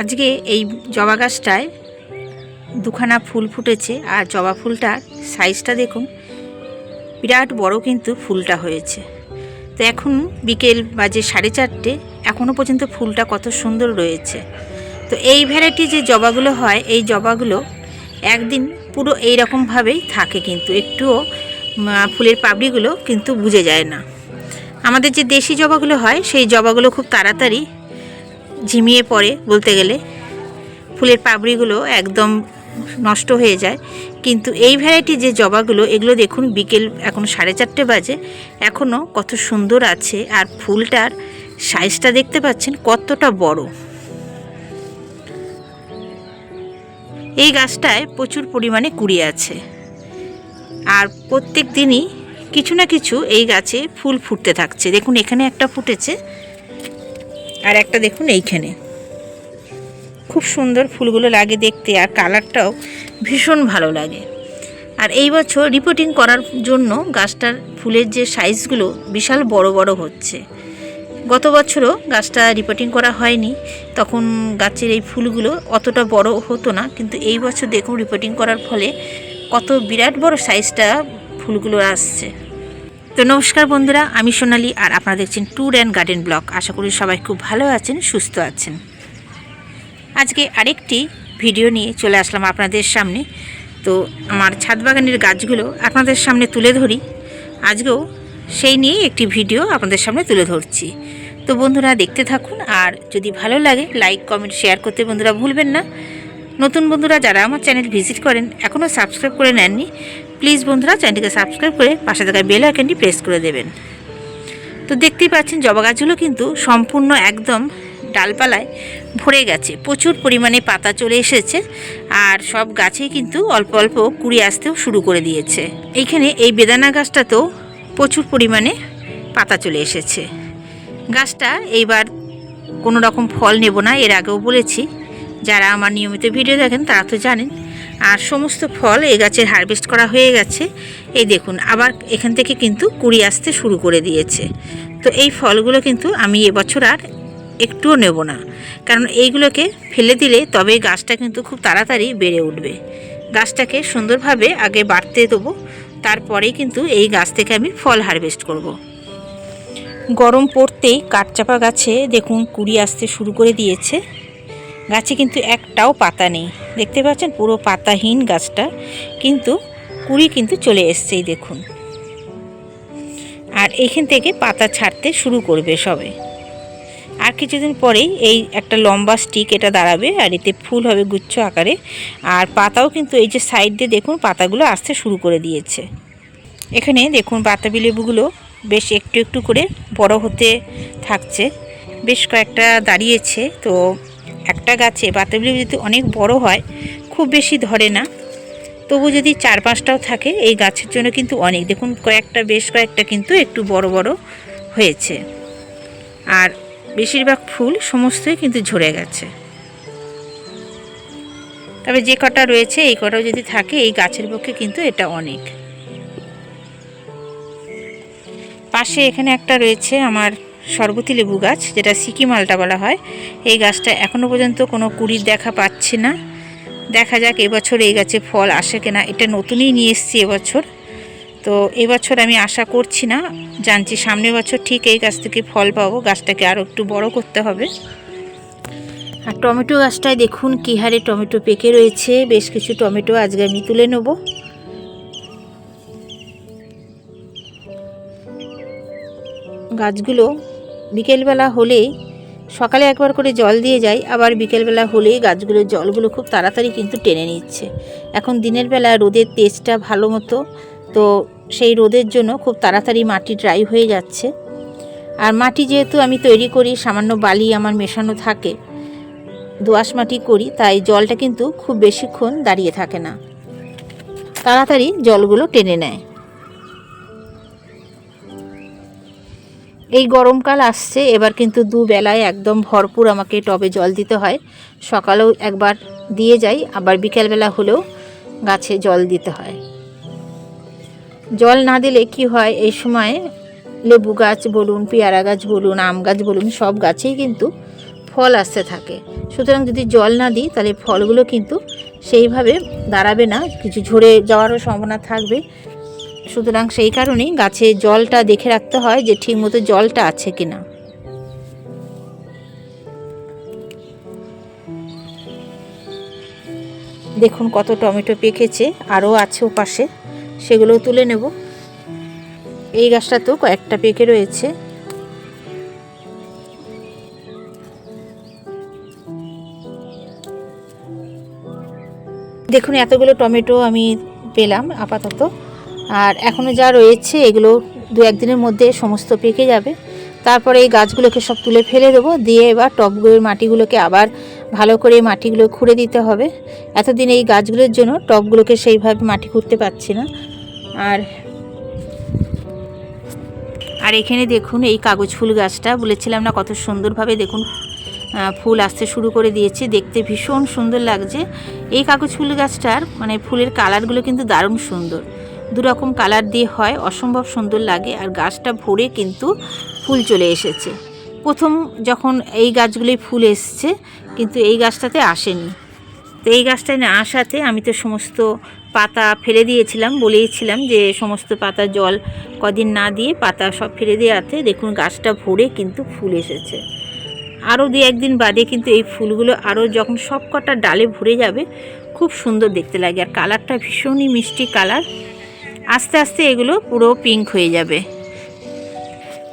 আজকে এই জবা গাছটায় দুখানা ফুল ফুটেছে আর জবা ফুলটার সাইজটা দেখুন, বিরাট বড় কিন্তু ফুলটা হয়েছে। তো এখন বিকেল বাজে সাড়ে চারটে এখনও পর্যন্ত ফুলটা কত সুন্দর রয়েছে। তো এই ভ্যারাইটি যে জবাগুলো হয়, এই জবাগুলো একদিন পুরো এই রকমভাবেই থাকে কিন্তু, একটুও ফুলের পাবড়িগুলো কিন্তু বুঝে যায় না। আমাদের যে দেশি জবাগুলো হয়, সেই জবাগুলো খুব তাড়াতাড়ি ঝিমিয়ে পড়ে বলতে গেলে। ফুলের পাপড়িগুলো একদম নষ্ট হয়ে যায়। কিন্তু এই ভ্যারাইটি যে জবাগুলো, এগুলো দেখুন বিকেল এখন সাড়ে চারটে বাজে এখনও কত সুন্দর আছে। আর ফুলটার সাইজটা দেখতে পাচ্ছেন কতটা বড়। এই গাছটায় প্রচুর পরিমাণে কুড়ি আছে। আর প্রত্যেক দিনই কিছু না কিছু এই গাছে ফুল ফুটতে থাকছে। দেখুন এখানে একটা ফুটেছে। আর একটা দেখুন এইখানে। খুব সুন্দর ফুলগুলো লাগে দেখতে আর কালারটাও ভীষণ ভালো লাগে। আর এই বছর রিপোর্টিং করার জন্য গাছটার ফুলের যে সাইজগুলো বিশাল বড় বড় হচ্ছে। গত বছরও গাছটা রিপোর্টিং করা হয়নি, তখন গাছের এই ফুলগুলো অতটা বড় হতো না, কিন্তু এই বছর দেখুন রিপোর্টিং করার ফলে কত বিরাট বড় সাইজটা ফুলগুলো আসছে। তো নমস্কার বন্ধুরা, আমি সোনালি আর আপনারা দেখছেন ট্যুর অ্যান্ড গার্ডেন ব্লগ আশা করি সবাই খুব ভালো আছেন, সুস্থ আছেন। আজকে আরেকটি ভিডিও নিয়ে চলে আসলাম আপনাদের সামনে। তো আমার ছাদ বাগানের গাছগুলো আপনাদের সামনে তুলে ধরি। আজকেও সেই নিয়েই একটি ভিডিও আপনাদের সামনে তুলে ধরছি। তো বন্ধুরা, দেখতে থাকুন আর যদি ভালো লাগে লাইক কমেন্ট শেয়ার করতে বন্ধুরা ভুলবেন না। নতুন বন্ধুরা যারা আমার চ্যানেল ভিজিট করেন, এখনও সাবস্ক্রাইব করে নেননি প্লিজ বন্ধুরা চ্যানেলটিকে সাবস্ক্রাইব করে পাশে থাকা বেল আইকনটি প্রেস করে দেবেন। তো দেখতেই পাচ্ছেন জবা গাছগুলো কিন্তু সম্পূর্ণ একদম ডালপালায় ভরে গেছে। প্রচুর পরিমাণে পাতা চলে এসেছে আর সব গাছেই কিন্তু অল্প অল্প কুড়ি আসতেও শুরু করে দিয়েছে। এইখানে এই বেদানা গাছটাতেও প্রচুর পরিমাণে পাতা চলে এসেছে। গাছটা এইবার কোনো রকম ফল নেব না, এর আগেও বলেছি। যারা আমার নিয়মিত ভিডিও দেখেন তারা তো জানেন আর সমস্ত ফল এই গাছের হারভেস্ট করা হয়ে গেছে। এই দেখুন, আবার এখান থেকে কিন্তু কুড়ি আসতে শুরু করে দিয়েছে। তো এই ফলগুলো কিন্তু আমি এবছর আর একটুও নেব না। কারণ এইগুলোকে ফেলে দিলে তবে গাছটা কিন্তু খুব তাড়াতাড়ি বেড়ে উঠবে। গাছটাকে সুন্দরভাবে আগে বাড়তে দেবো, তারপরেই কিন্তু এই গাছ থেকে আমি ফল হারভেস্ট করব। গরম পড়তেই কাঠচাপা গাছে দেখুন কুড়ি আসতে শুরু করে দিয়েছে। গাছে কিন্তু একটাও পাতা নেই। দেখতে পাচ্ছেন পুরো পাতাহীন গাছটা, কিন্তু কুড়ি কিন্তু চলে এসছে এই দেখুন। আর এখান থেকে পাতা ছাড়তে শুরু করবে সবে। আর কিছুদিন পরেই এই একটা লম্বা স্টিক এটা দাঁড়াবে, আর এতে ফুল হবে গুচ্ছ আকারে। আর পাতাও কিন্তু এই যে সাইড দিয়ে দেখুন, পাতাগুলো আসতে শুরু করে দিয়েছে। এখানে দেখুন বাতাবি লেবুগুলো বেশ একটু একটু করে বড় হতে থাকছে। বেশ কয়েকটা দাঁড়িয়েছে, তো একটা গাছে বাতাবি যদি অনেক বড় হয়, খুব বেশি ধরে না। তবু যদি চার পাঁচটাও থাকে, এই গাছের জন্য কিন্তু অনেক। দেখুন, কয়েকটা বেশ কয়েকটা কিন্তু একটু বড় বড় হয়েছে। আর বেশিরভাগ ফুল সমস্তই কিন্তু ঝরে গেছে। তবে যে কটা রয়েছে, এই কটাও যদি থাকে, এই গাছের পক্ষে কিন্তু এটা অনেক। পাশে এখানে একটা রয়েছে আমার সরবতি লেবু গাছ, যেটা সিকি মালটা বলা হয়। এই গাছটা এখনও পর্যন্ত কোনো কুড়ির দেখা পাচ্ছে না। দেখা যাক এবছর এই গাছে ফল আসে কিনা। এটা নতুনই নিয়ে এসেছি এবছর। তো এবছর আমি আশা করছি না। জানছি সামনের বছর ঠিক এই গাছ থেকে ফল পাবো। গাছটাকে আরও একটু বড় করতে হবে। আর টমেটো গাছটায় দেখুন কী হারে টমেটো পেকে রয়েছে। বেশ কিছু টমেটো আজকে আমি তুলে নেব। গাছগুলো বিকেলবেলা হলেই সকালে একবার করে জল দিয়ে যায় আবার বিকেলবেলা হলেই গাছগুলোর জলগুলো খুব তাড়াতাড়ি কিন্তু টেনে নিচ্ছে। এখন দিনের বেলা রোদের তেজটা ভালো মতো, তো সেই রোদের জন্য খুব তাড়াতাড়ি মাটি ড্রাই হয়ে যাচ্ছে। আর মাটি যেহেতু আমি তৈরি করি, সামান্য বালি আমার মেশানো থাকে, দোআঁশ মাটি করি, তাই জলটা কিন্তু খুব বেশিক্ষণ দাঁড়িয়ে থাকে না। তাড়াতাড়ি জলগুলো টেনে নেয়। এই গরমকাল আসছে, এবার কিন্তু দুবেলায় একদম ভরপুর আমাকে টবে জল দিতে হয়। সকালেও একবার দিয়ে যাই, আবার বিকেলবেলা হলেও গাছে জল দিতে হয়। জল না দিলে কি হয়? এই সময় লেবু গাছ বলুন, পেয়ারা গাছ বলুন, আম গাছ বলুন, সব গাছেই কিন্তু ফল আসতে থাকে। সুতরাং যদি জল না দিই, তাহলে ফলগুলো কিন্তু সেইভাবে দাঁড়াবে না, কিছু ঝরে যাওয়ারও সম্ভাবনা থাকবে। সুতরাং সেই কারণেই গাছে জলটা দেখে রাখতে হয় যে ঠিকমতো জলটা আছে কিনা। দেখুন কত টমেটো পেকেছে, আরও আছে ও পাশে সেগুলো তুলে নেব। এই গাছটা তো কয়েকটা পেকে রয়েছে। দেখুন এতগুলো টমেটো আমি পেলাম আপাতত। আর এখনও যা রয়েছে এগুলো দু একদিনের মধ্যে সমস্ত পেকে যাবে। তারপরে এই গাছগুলোকে সব তুলে ফেলে দেবো। দিয়ে এবার টবগুলোর মাটিগুলোকে আবার ভালো করে মাটিগুলো খুঁড়ে দিতে হবে। এতদিন এই গাছগুলোর জন্য টবগুলোকে সেইভাবে মাটি খুঁড়তে পারছি না। আর আর এখানে দেখুন এই কাগজ ফুল গাছটা। বলেছিলাম না কত সুন্দরভাবে দেখুন ফুল আসতে শুরু করে দিয়েছে। দেখতে ভীষণ সুন্দর লাগছে। এই কাগজ ফুল গাছটার মানে ফুলের কালারগুলো কিন্তু দারুণ সুন্দর। দু রকম কালার দিয়ে হয়, অসম্ভব সুন্দর লাগে আর গাছটা ভরে কিন্তু ফুল চলে এসেছে। প্রথম যখন এই গাছগুলোই ফুল এসছে, কিন্তু এই গাছটাতে আসেনি। তো এই গাছটায় না আসাতে আমি তো সমস্ত পাতা ফেলে দিয়েছিলাম, বলেইছিলাম যে সমস্ত পাতা জল কদিন না দিয়ে পাতা সব ফেলে দেওয়াতে দেখুন গাছটা ভরে কিন্তু ফুল এসেছে। আরও দু একদিন বাদে কিন্তু এই ফুলগুলো আরও যখন সব কটা ডালে ভরে যাবে, খুব সুন্দর দেখতে লাগে আর কালারটা ভীষণই মিষ্টি কালার। আস্তে আস্তে এগুলো পুরো পিঙ্ক হয়ে যাবে।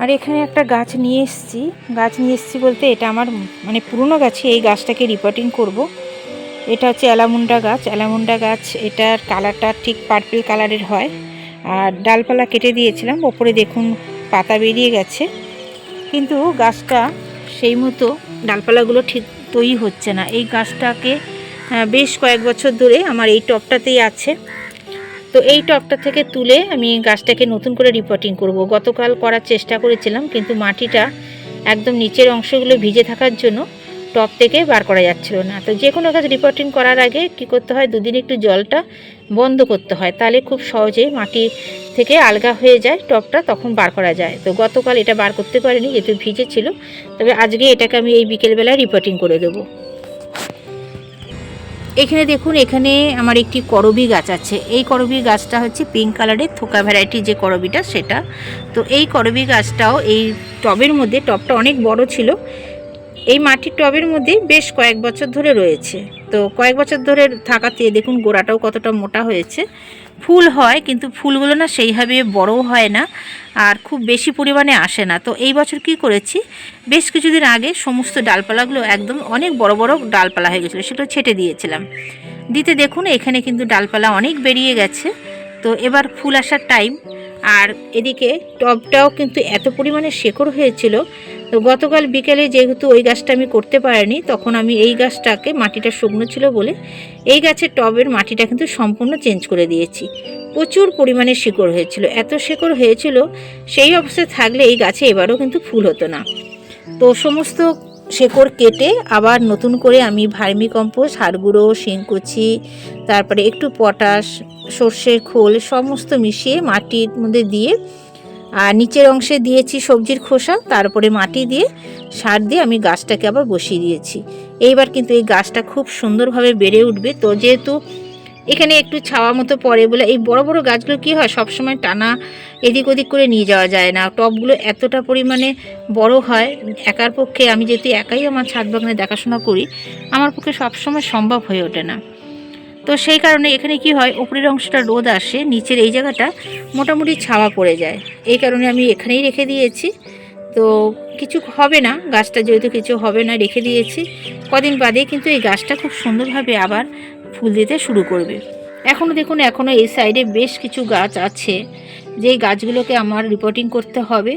আর এখানে একটা গাছ নিয়ে এসেছি। গাছ নিয়ে এসেছি বলতে এটা আমার মানে পুরনো গাছে, এই গাছটাকে রিপোর্টিং করব। এটা হচ্ছে অ্যালামুন্ডা গাছ। অ্যালামুন্ডা গাছ, এটার কালারটা ঠিক পার্পল কালারের হয়। আর ডালপালা কেটে দিয়েছিলাম, ওপরে দেখুন পাতা বেরিয়ে গেছে। কিন্তু গাছটা সেই মতো ডালপালাগুলো ঠিক তৈরি হচ্ছে না। এই গাছটাকে বেশ কয়েক বছর ধরে আমার এই টপটাতেই আছে। তো এই টপটা থেকে তুলে আমি গাছটাকে নতুন করে রিপোর্টিং করব। গতকাল করার চেষ্টা করেছিলাম, কিন্তু মাটিটা একদম নিচের অংশগুলো ভিজে থাকার জন্য টপ থেকে বার করা যাচ্ছিল না। তো যে কোনো গাছ রিপোর্টিং করার আগে কি করতে হয়, দুদিন একটু জলটা বন্ধ করতে হয়। তাহলে খুব সহজে মাটি থেকে আলগা হয়ে যায়, টপটা তখন বার করা যায়। তো গতকাল এটা বার করতে পারিনি, যেহেতু ভিজে ছিল, তবে আজকে এটাকে আমি এই বিকেলবেলায় রিপোর্টিং করে দেবো। এখানে দেখুন, এখানে আমার একটি করবি গাছ আছে। এই করবি গাছটা হচ্ছে পিঙ্ক কালারের থোকা ভ্যারাইটি যে করবিটা সেটা। তো এই করবি গাছটাও এই টবের মধ্যে, টবটা অনেক বড় ছিল। এই মাটির টবের মধ্যে বেশ কয়েক বছর ধরে রয়েছে। তো কয়েক বছর ধরে থাকাতে দেখুন গোড়াটাও কতটা মোটা হয়েছে। ফুল হয়, কিন্তু ফুলগুলো না সেইভাবে বড়ও হয় না আর খুব বেশি পরিমাণে আসে না। তো এই বছর কি করেছি? বেশ কিছুদিন আগে সমস্ত ডালপালাগুলো একদম অনেক বড় বড় ডালপালা হয়ে গেছিল সেটা ছেটে দিয়েছিলাম। দিতে দেখুন, এখানে কিন্তু ডালপালা অনেক বেরিয়ে গেছে। তো এবার ফুল আসার টাইম আর এদিকে টবটাও কিন্তু এত পরিমাণে শেকড় হয়েছিল, তো গতকাল বিকেলে যেহেতু ওই গাছটা আমি করতে পারিনি, তখন আমি এই গাছটাকে মাটিটা শুকনো ছিল বলে এই গাছের টবের মাটিটা কিন্তু সম্পূর্ণ চেঞ্জ করে দিয়েছি। প্রচুর পরিমাণে শিকড় হয়েছিল, এত শিকড় হয়েছিল সেই অবস্থায় থাকলে এই গাছে এবারও কিন্তু ফুল হতো না। তো সমস্ত শেকড় কেটে আবার নতুন করে আমি ভার্মি কম্পোস্ট হাড় গুঁড়ো শিংকুচি, তারপরে একটু পটাশ, সর্ষের খোল সমস্ত মিশিয়ে মাটির মধ্যে দিয়ে, আর নিচের অংশে দিয়েছি সবজির খোসা, তারপরে মাটি দিয়ে সার দিয়ে আমি গাছটাকে আবার বসিয়ে দিয়েছি। এইবার কিন্তু এই গাছটা খুব সুন্দরভাবে বেড়ে উঠবে। তো যেহেতু এখানে একটু ছাওয়া মতো পড়ে বলে এই বড় বড় গাছগুলো কি হয়? সবসময় টানা এদিক ওদিক করে নিয়ে যাওয়া যায় না। টবগুলো এতটা পরিমাণে বড় হয়, একার পক্ষে আমি যেহেতু একাই আমার ছাদ বাগানে দেখাশোনা করি, আমার পক্ষে সবসময় সম্ভব হয়ে ওঠে না। তো সেই কারণে এখানে কি হয়? উপরের অংশটা রোদ আসে, নিচের এই জায়গাটা মোটামুটি ছাওয়া পড়ে যায়। এই কারণে আমি এখানেই রেখে দিয়েছি। তো কিছু হবে না, গাছটা যেহেতু কিছু হবে না, রেখে দিয়েছি। কদিন বাদে কিন্তু এই গাছটা খুব সুন্দরভাবে আবার ফুল দিতে শুরু করবে। এখনও দেখুন এখনও এই সাইডে বেশ কিছু গাছ আছে। যেই গাছগুলোকে আমার রিপোর্টিং করতে হবে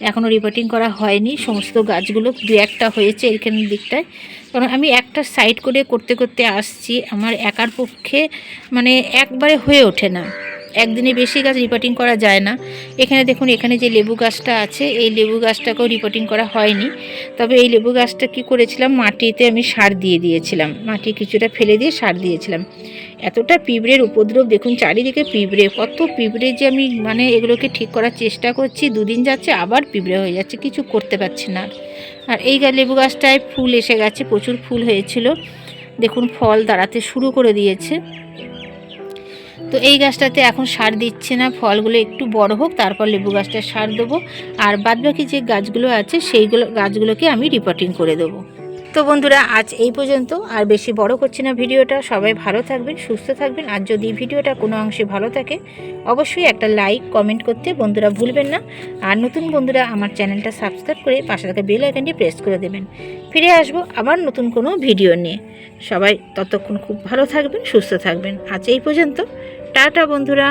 এখনও রিপোর্টিং করা হয়নি। সমস্ত গাছগুলো দু একটা হয়েছে এখানে দিকটায়। কারণ আমি একটা সাইড করে করতে করতে আসছি, আমার একার পক্ষে মানে একবারে হয়ে ওঠে না। একদিনে বেশি গাছ রিপোর্টিং করা যায় না। এখানে দেখুন, এখানে যে লেবু গাছটা আছে, এই লেবু গাছটাকেও রিপোর্টিং করা হয়নি। তবে এই লেবু গাছটা কি করেছিলাম? মাটিতে আমি সার দিয়ে দিয়েছিলাম। মাটি কিছুটা ফেলে দিয়ে সার দিয়েছিলাম। এতটা পিঁপড়ের উপদ্রব, দেখুন চারিদিকে পিঁপড়ে, কত পিঁপড়ে যে আমি মানে এগুলোকে ঠিক করার চেষ্টা করছি, দুদিন যাচ্ছে আবার পিঁপড়ে হয়ে যাচ্ছে, কিছু করতে পারছি না। আর। এই লেবু গাছটায় ফুল এসে গেছে, প্রচুর ফুল হয়েছিল। দেখুন, ফল দাঁড়াতে শুরু করে দিয়েছে। তো এই গাছটাতে এখন সার দিচ্ছে না, ফলগুলো একটু বড় হোক, তারপর লেবু গাছটা সার দেবো। আর বাদবাকি যে গাছগুলো আছে, সেইগুলো গাছগুলোকে আমি রিপোর্টিং করে দেবো। তো বন্ধুরা, আজ এই পর্যন্ত। আর বেশি বড় করছি না ভিডিওটা। সবাই ভালো থাকবেন, সুস্থ থাকবেন। আর যদি ভিডিওটা কোনো অংশে ভালো থাকে, অবশ্যই একটা লাইক কমেন্ট করতে বন্ধুরা ভুলবেন না। আর নতুন বন্ধুরা, আমার চ্যানেলটা সাবস্ক্রাইব করে পাশে থাকা বেল আইকনটি প্রেস করে দেবেন। ফিরে আসব আবার নতুন কোনো ভিডিও নিয়ে। সবাই ততক্ষণ খুব ভালো থাকবেন, সুস্থ থাকবেন। আজ এই পর্যন্ত। টাটা বন্ধুরা